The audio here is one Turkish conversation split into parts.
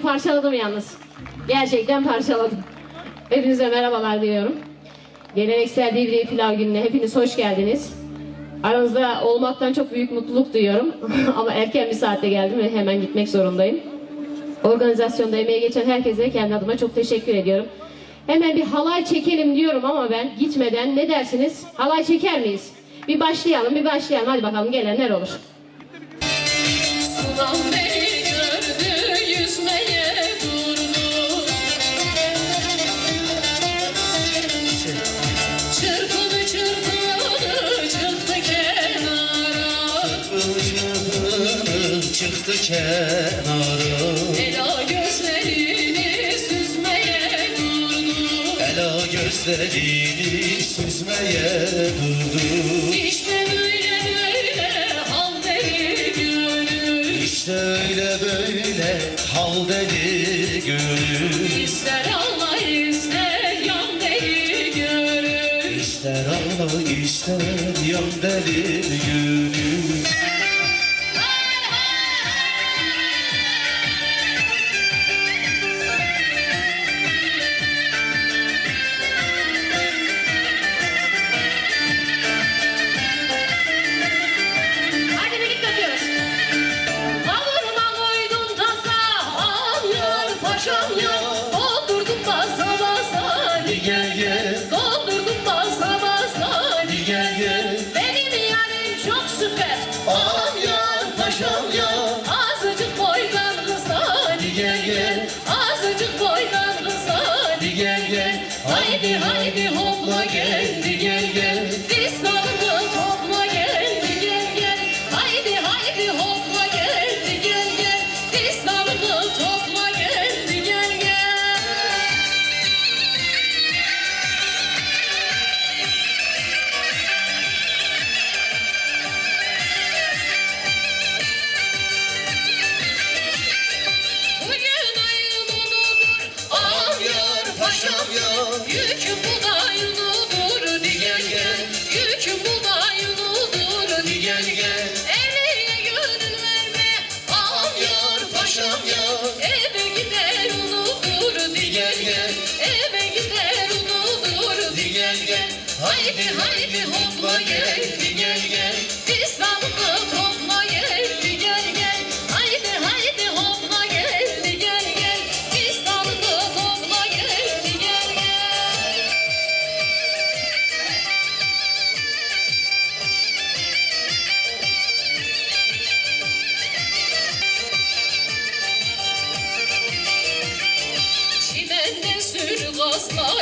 parçaladım yalnız. Gerçekten parçaladım. Hepinize merhabalar diyorum. Geleneksel Divriği Pilav Günü'ne hepiniz hoş geldiniz. Aranızda olmaktan çok büyük mutluluk duyuyorum. Ama erken bir saatte geldim ve hemen gitmek zorundayım. Organizasyonda emeği geçen herkese kendi adıma çok teşekkür ediyorum. Hemen bir halay çekelim diyorum ama ben gitmeden ne dersiniz? Halay çeker miyiz? Bir başlayalım, bir başlayalım. Hadi bakalım gelenler olur. Sudan kenara Ela gözlerini süzmeye durdu. Ela gözlerini süzmeye durdu. İşte böyle böyle hal deli gönül. İşte öyle böyle hal deli gönül. İster Allah ister yan deli gönül. İster ağla ister Haydi haydi hopla geldi unudur Di gel Eve gider unudur Di gel Haydi haydi hopla gel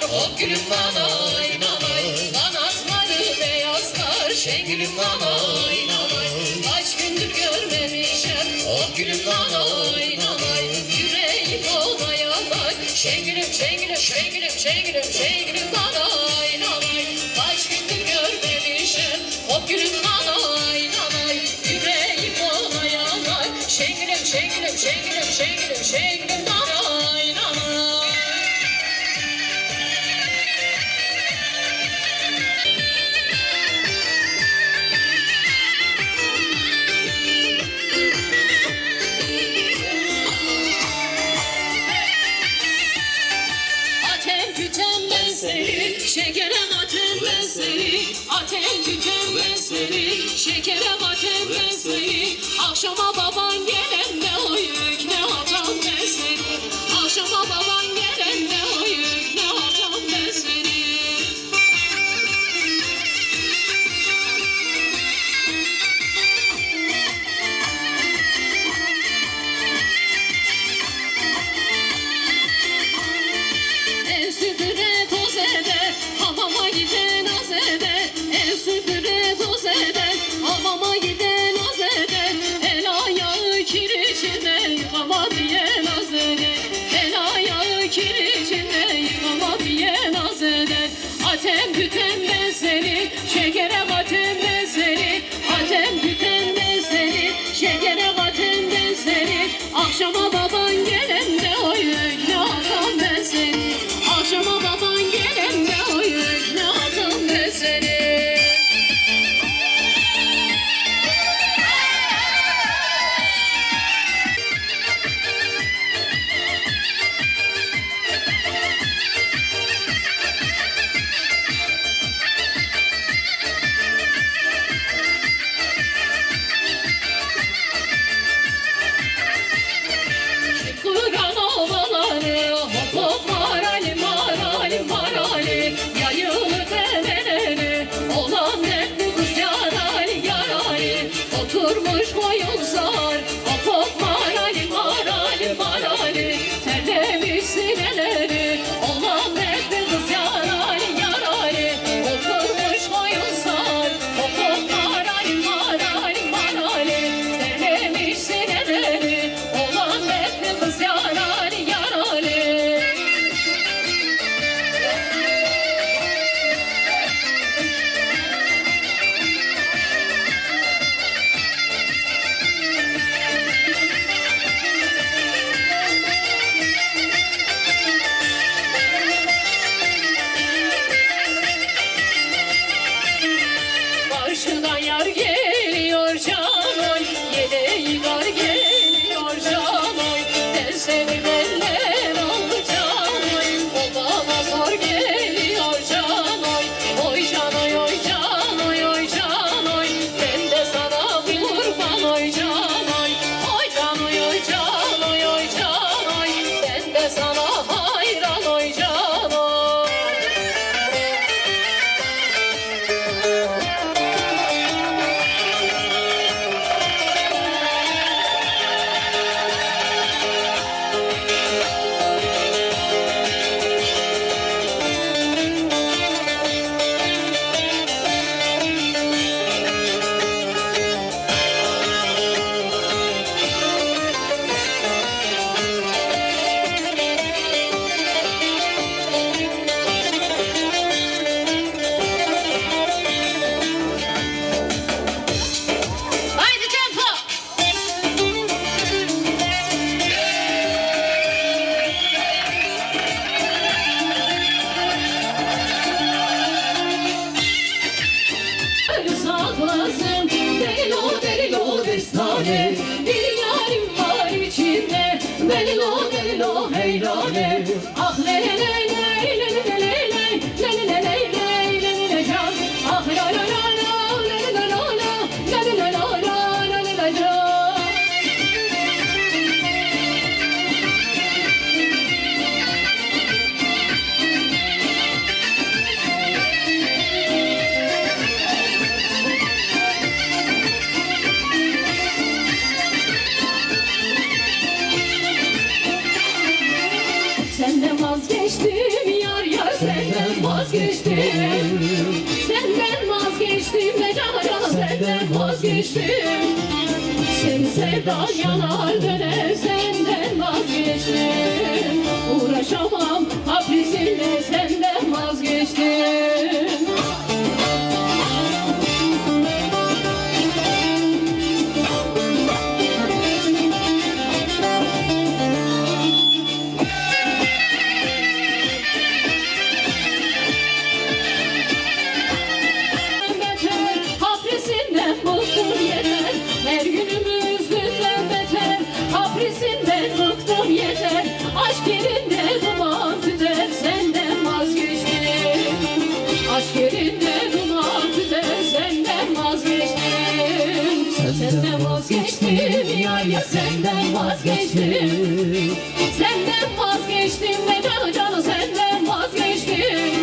gazlar Hop gülüm nanay nanay. Kanatları beyazlar Şengülüm nanay nanay. Kaç gündür görmemişem Hop gülüm nanay nanay. Yüreğim ona yanay Şengülüm şengülüm şengülüm şengülüm şengülüm seni, şekerem tüten ben seni, şekerem seni. Akşama baban gelende o yük ne atam vazgeçtim Senden vazgeçtim de cana senden vazgeçtim. Seni sevdan yanar döner senden vazgeçtim. Uğraşamam hapisinle senden vazgeçtim vazgeçtim Yârim senden vazgeçtim. Senden vazgeçtim Neden canım senden vazgeçtim.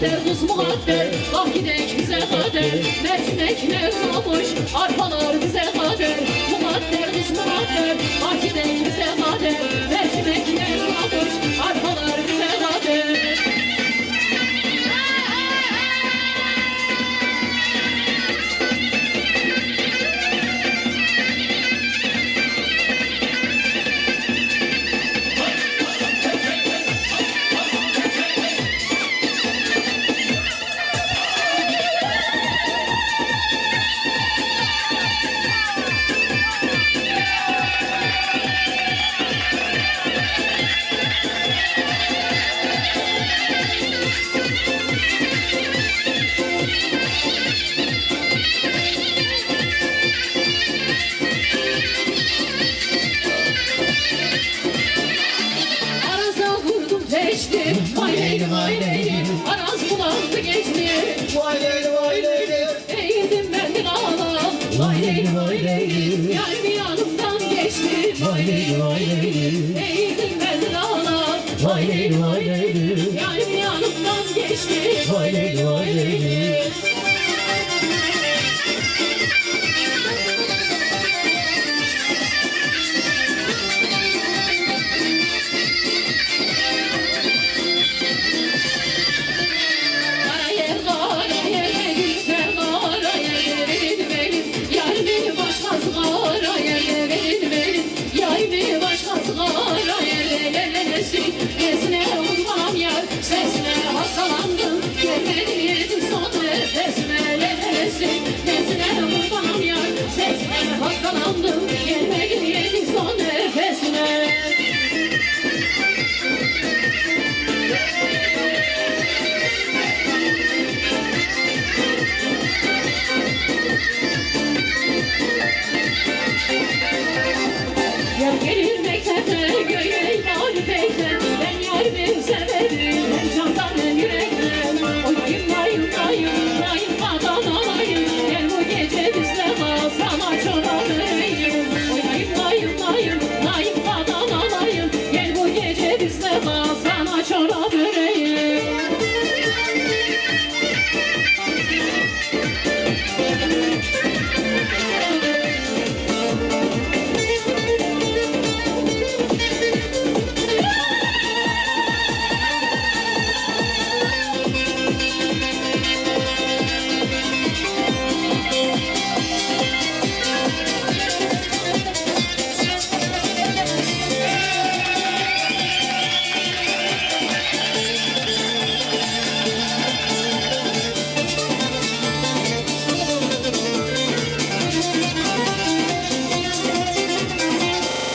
Mukadder kız mukadder. Bak gidek bize kader. Mercimekler samış Arpalar bize kader. Mukadder kız mukadder. Bak gidek bize kader Vay leyli vay leyli Eğildim ben de ağlam Vay leyli vay leyli Yar yanımdan geçti Vay leyli vay leyli Eğildim ben de ağlam Vay leyli vay leyli Yar yanımdan geçti Vay leyli